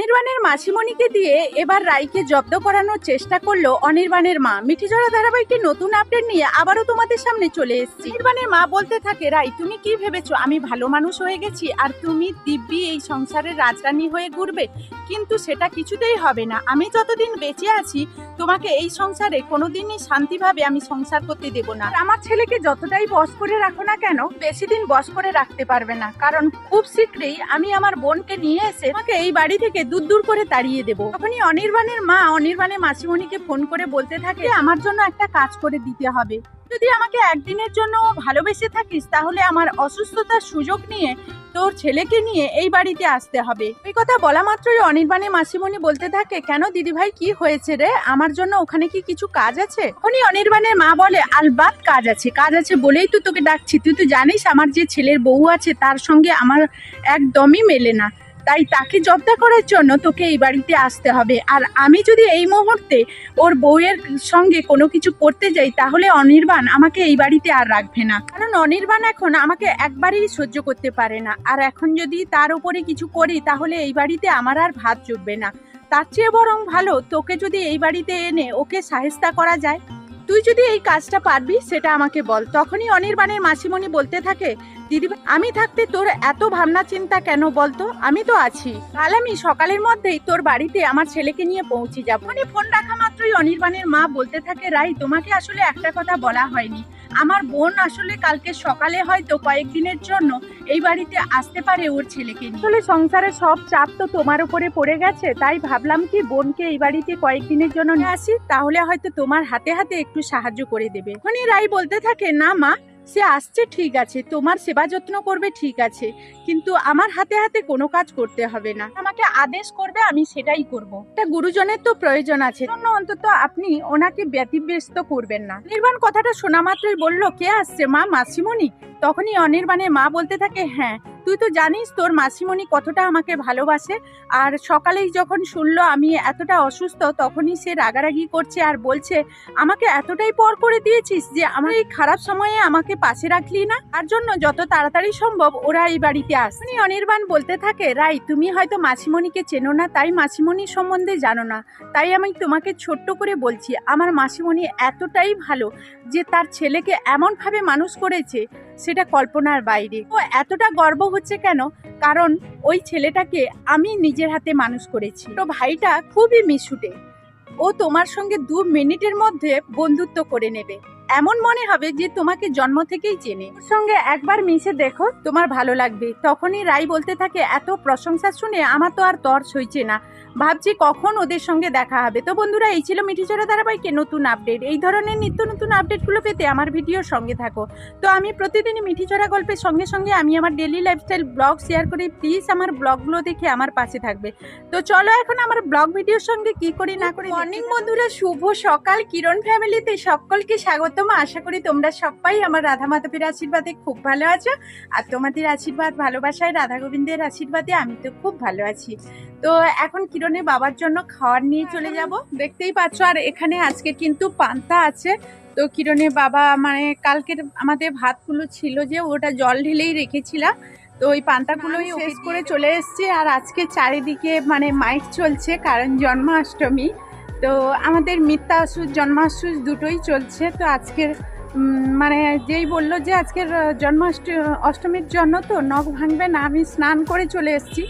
অনির্বাণের মাসিমণিকে দিয়ে এবার রাইকে জব্দ করানোর চেষ্টা করল অনির্বাণের মা। মিঠিজড়া ধারাবাহিকের নতুন আপডেট নিয়ে আবারও তোমাদের সামনে চলে এসেছি। অনির্বাণের মা বলতে থাকে, রাই, তুমি কি ভেবেছো? আমি ভালো মানুষ হয়ে গেছি আর তুমি দিব্যি এই সংসারের রাজরানী হয়ে ঘুরবে। কিন্তু সেটা কিছুতেই হবে না। আমি যতদিন বেঁচে আছি, তোমাকে এই সংসারে কোনোদিনই শান্তিভাবে আমি সংসার করতে দেব না। আমার ছেলেকে যতটাই বস করে রাখো না কেন, বেশি দিন বস করে রাখতে পারবে না। কারণ খুব শীঘ্রই আমি আমার বোনকে নিয়ে এসে তোমাকে এই বাড়ি থেকে দূর দূর করে তাড়িয়ে দেবো। তখনই অনির্বাণের মা অনির্বাণের মাসিমণিকে ফোন করে বলতে থাকে আমার জন্য একটা কাজ করে দিতে হবে। যদি আমাকে একদিনের জন্য ভালোবেসে থাকিস, তাহলে আমার অসুস্থতার সুযোগ নিয়ে তোর ছেলেকে নিয়ে এই বাড়িতে আসতে হবে এই কথা বলা মাত্রই অনির্বাণের মাসিমণি বলতে থাকে, কেন দিদিভাই, কি হয়েছে রে? আমার জন্য ওখানে কি কিছু কাজ আছে উনি অনির্বাণের মা বলে, আলবাত কাজ আছে কাজ আছে বলেই তো তোকে ডাকছি। তুই তো জানিস আমার যে ছেলের বউ আছে, তার সঙ্গে আমার একদমই মেলে না। তাই তাকে জব্দা করার জন্য তোকে এই বাড়িতে আসতে হবে। আর আমি যদি এই মুহূর্তে ওর বউয়ের সঙ্গে কোনো কিছু করতে যাই, তাহলে অনির্বাণ আমাকে এই বাড়িতে আর রাখবে না। কারণ অনির্বাণ এখন আমাকে একবারেই সহ্য করতে পারে না। আর এখন যদি তার উপরে কিছু করি, তাহলে এই বাড়িতে আমার আর ভাত জুটবে না। তার চেয়ে বরং ভালো তোকে যদি এই বাড়িতে এনে ওকে সাহেস্তা করা যায়। তুই যদি এই কাজটা পারবি, সেটা আমাকে বল। তখনই অনির্বাণের মাসিমণি বলতে থাকে দিদি, আমি থাকতে তোর এত ভাবনা চিন্তা কেন বলতো? আমি তো আছি। কাল আমি সকালের মধ্যেই তোর বাড়িতে আমার ছেলেকে নিয়ে পৌঁছে যাব। মানে ফোন রাখা মাত্রই অনির্বাণের মা বলতে থাকে, রাই, তোমাকে আসলে একটা কথা বলা হয়নি। আমার বোন আসলে কালকে সকালে হয়তো কয়েকদিনের জন্য এই বাড়িতে আসতে পারে ওর ছেলেকে আসলে সংসারে সব চাপ তো তোমার উপরে পড়ে গেছে, তাই ভাবলাম কি বোনকে এই বাড়িতে কয়েকদিনের জন্য নিয়ে আসি, তাহলে হয়তো তোমার হাতে হাতে একটু সাহায্য করে দেবে। মানে রাই বলতে থাকে, না মা সে আসছে, ঠিক আছে। তোমার সেবা যত্ন করবে, ঠিক আছে। কিন্তু আমার হাতে হাতে কোনো কাজ করতে হবে না। আমাকে আদেশ করবে, আমি সেটাই করব। একটা গুরুজনের তো প্রয়োজন আছে। জন্য অন্তত আপনি ওনাকে ব্যতিব্যস্ত করবেন না। নির্বাণ কথাটা শোনা মাত্রই বলল, কে আসছে মা? মাসিমণি? তখনই অনির্বাণের মা বলতে থাকে হ্যাঁ তুই তো জানিস তোর মাসিমণি কতটা আমাকে ভালোবাসে। আর সকালেই যখন শুনলো আমি এতটা অসুস্থ, তখনই সে রাগারাগি করছে আর বলছে, আমাকে এতটাই পর করে দিয়েছিস যে আমার এই খারাপ সময়ে আমাকে পাশে রাখলি না? তার জন্য যত তাড়াতাড়ি সম্ভব ওরা এই বাড়িতে আসে। অনির্বাণ বলতে থাকে, রাই, তুমি হয়তো মাসিমণিকে চেনো না, তাই মাসিমণির সম্বন্ধে জানো না। তাই আমি তোমাকে ছোট্ট করে বলছি, আমার মাসিমণি এতটাই ভালো যে তার ছেলেকে এমনভাবে মানুষ করেছে সেটা কল্পনার বাইরে। ও এতটা গর্ব হচ্ছে কেন? কারণ ওই ছেলেটাকে আমি নিজের হাতে মানুষ করেছি। তো ভাইটা খুবই মিশুটে। ও তোমার সঙ্গে দু মিনিটের মধ্যে বন্ধুত্ব করে নেবে। এমন মনে হবে যে তোমাকে জন্ম থেকেই চেনে। ওর সঙ্গে একবার মিশে দেখো তোমার ভালো লাগবে। তখনই রাই বলতে থাকে এত প্রশংসা শুনে আমার তো আর তর সইছে না। ভাবছি কখন ওদের সঙ্গে দেখা হবে। তো বন্ধুরা এই ছিল মিঠিচড়া ধারাবাহিকের নতুন আপডেট। এই ধরনের নিত্য নতুন আপডেটগুলো পেতে আমার ভিডিওর সঙ্গে থাকো। তো আমি প্রতিদিনই মিঠিচড়া গল্পের সঙ্গে সঙ্গে আমি আমার ডেলি লাইফস্টাইল ব্লগ শেয়ার করি। প্লিজ আমার ব্লগগুলো দেখে আমার পাশে থাকবে। তো চলো এখন আমার ব্লগ ভিডিওর সঙ্গে কি করি না করি মর্নিং বন্ধুরা শুভ সকাল। কিরণ ফ্যামিলিতে সকলকে স্বাগতম আশা করি তোমরা সবাই আমার রাধা মাধবের আশীর্বাদে খুব ভালো আছো। আর তোমাদের আশীর্বাদ ভালোবাসায় রাধা গোবিন্দের আশীর্বাদে আমি তো খুব ভালো আছি। তো এখন কিরণের বাবার জন্য খাওয়ার নিয়ে চলে যাব। দেখতেই পাচ্ছ আর এখানে আজকে কিন্তু পান্তা আছে। তো কিরণের বাবা মানে কালকের আমাদের ভাতগুলো ছিল যে ওটা জল ঢেলেই রেখেছিলাম। তো ওই পান্তাগুলোই শেষ করে চলে এসেছি। আর আজকে চারিদিকে মানে মাইক চলছে কারণ জন্মাষ্টমী। তো আমাদের মিথ্যাসুর জন্মাসুর দুটোই চলছে। তো আজকের মানে যেই বলল যে আজকের জন্মাষ্ট অষ্টমীর জন্য তো নখ ভাঙবে না, আমি স্নান করে চলে এসেছি।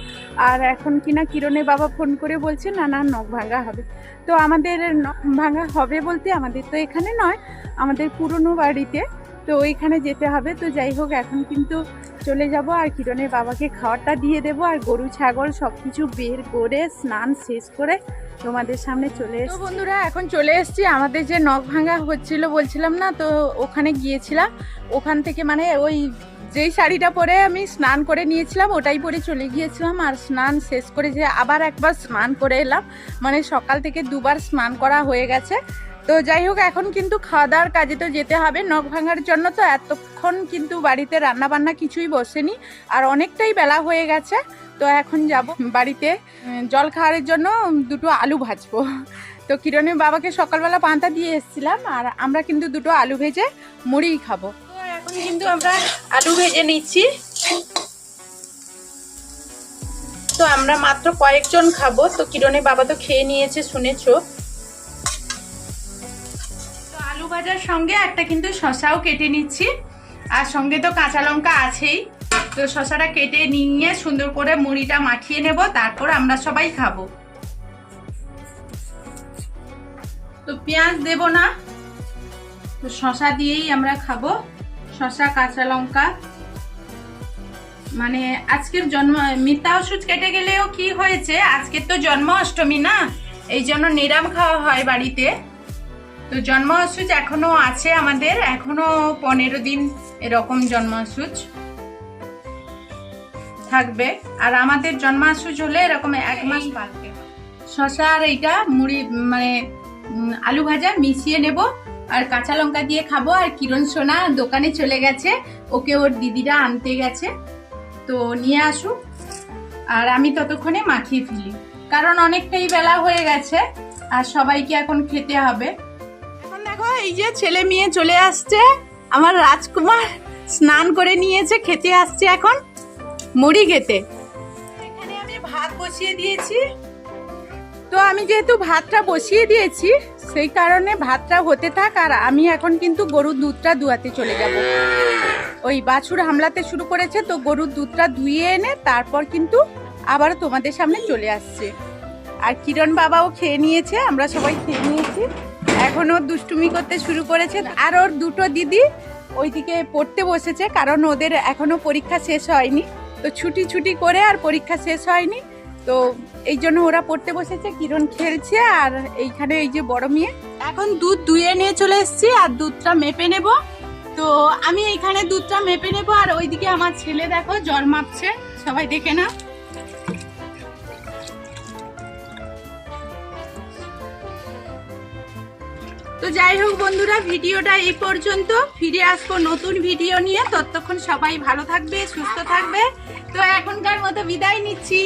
আর এখন কিনা কিরণে বাবা ফোন করে বলছে, না না, নখ ভাঙা হবে। তো আমাদের নখ ভাঙা হবে বলতে আমাদের তো এখানে নয়, আমাদের পুরনো বাড়িতে। তো ওইখানে যেতে হবে। তো যাই হোক, এখন কিন্তু চলে যাব আর কিরণের বাবাকে খাওয়ারটা দিয়ে দেবো। আর গরু, ছাগল সব কিছু বের করে, স্নান শেষ করে তোমাদের সামনে চলে এসেছি। বন্ধুরা এখন চলে এসছি। আমাদের যে নখ ভাঙা হচ্ছিল বলছিলাম না তো ওখানে গিয়েছিলাম। ওখান থেকে মানে ওই যেই শাড়িটা পরে আমি স্নান করে নিয়েছিলাম ওটাই পরে চলে গিয়েছিলাম। আর স্নান শেষ করে যে আবার একবার স্নান করে এলাম। মানে সকাল থেকে দুবার স্নান করা হয়ে গেছে। তো যাই হোক, এখন কিন্তু খাওয়া দাওয়ার কাজে তো যেতে হবে। নখ ভাঙার জন্য তো এতক্ষণ কিন্তু বাড়িতে রান্না বান্না কিছুই বসেনি। আর অনেকটাই বেলা হয়ে গেছে, তো এখন যাব বাড়িতে। জল খাওয়ার জন্য দুটো আলু ভাজবো। তো কিরণের বাবাকে সকালবেলা পান্তা দিয়ে এসেছিলাম, আর আমরা কিন্তু দুটো আলু ভেজে মুড়িই খাব। এখন কিন্তু আমরা আলু ভেজে নিচ্ছি। তো আমরা মাত্র কয়েকজন খাব। তো কিরণের বাবা তো খেয়ে নিয়েছে, শুনেছো? ভাজার সঙ্গে একটা কিন্তু শশাও কেটে নিচ্ছি। আর সঙ্গে তো কাঁচা লঙ্কা আছেই। তো শশাটা কেটে নিয়ে সুন্দর করে মুড়িটা মাখিয়ে নেব, তারপর আমরা সবাই খাব। তো পেঁয়াজ দেব না, তো শশা দিয়েই আমরা খাব। শশা, কাঁচা লঙ্কা। মানে আজকের জন্ম মিথ্যা ওষুধ কেটে গেলেও কি হয়েছে? আজকের তো জন্ম অষ্টমী না এই জন্য নিরাম খাওয়া হয় বাড়িতে। তো জন্ম ওষুধ এখনও আছে আমাদের এখনও পনেরো দিন এরকম জন্মাসুচ থাকবে। আর আমাদের জন্মাসুচ হলে এরকম এক মাস বাড়বে শশা আর এইটা মুড়ি মানে আলু ভাজা মিশিয়ে নেব আর কাঁচা লঙ্কা দিয়ে খাব আর কিরণ সোনা দোকানে চলে গেছে ওকে ওর দিদিরা আনতে গেছে তো নিয়ে আসুক। আর আমি ততক্ষণে মাখিয়ে ফেলি। কারণ অনেকটাই বেলা হয়ে গেছে আর সবাইকে এখন খেতে হবে। এই যে ছেলে মেয়ে চলে আসছে, আমার রাজকুমার স্নান করে নিয়েছে, খেতে আসছে এখন, মুড়ি খেতে। এখানে আমি ভাত বসিয়ে দিয়েছি। তো আমি যেহেতু ভাতটা বসিয়ে দিয়েছি, সেই কারণে ভাতটা হতে থাক, আর আমি এখন কিন্তু গরুর দুধটা দুয়াতে চলে যাব। ওই বাছুর হামলাতে শুরু করেছে, তো গরুর দুধটা ধুয়ে এনে তারপর কিন্তু আবারও তোমাদের সামনে চলে আসছে। আর কিরণ বাবাও খেয়ে নিয়েছে, আমরা সবাই খেয়ে নিয়েছি। এখন দুষ্টুমি করতে শুরু করেছে। আর ওর দুটো দিদি ওইদিকে পড়তে বসেছে, কারণ ওদের এখনও পরীক্ষা শেষ হয়নি। তো ছুটি ছুটি করে আর পরীক্ষা শেষ হয়নি। তো এই জন্য ওরা পড়তে বসেছে, কিরণ খেলছে আর এইখানে এই যে বড় মেয়ে। এখন দুধ দুয়ে নিয়ে চলে এসেছি আর দুধটা মেপে নেব। তো আমি এইখানে দুধটা মেপে নেব আর ওইদিকে আমার ছেলে দেখো জল মাপছে, সবাই দেখে না তো যাই হোক বন্ধুরা, ভিডিওটা এই পর্যন্ত। ফিরে আসব নতুন ভিডিও নিয়ে। ততক্ষণ সবাই ভালো থাকবে, সুস্থ থাকবে। তো এখনকার মতো বিদায় নিচ্ছি।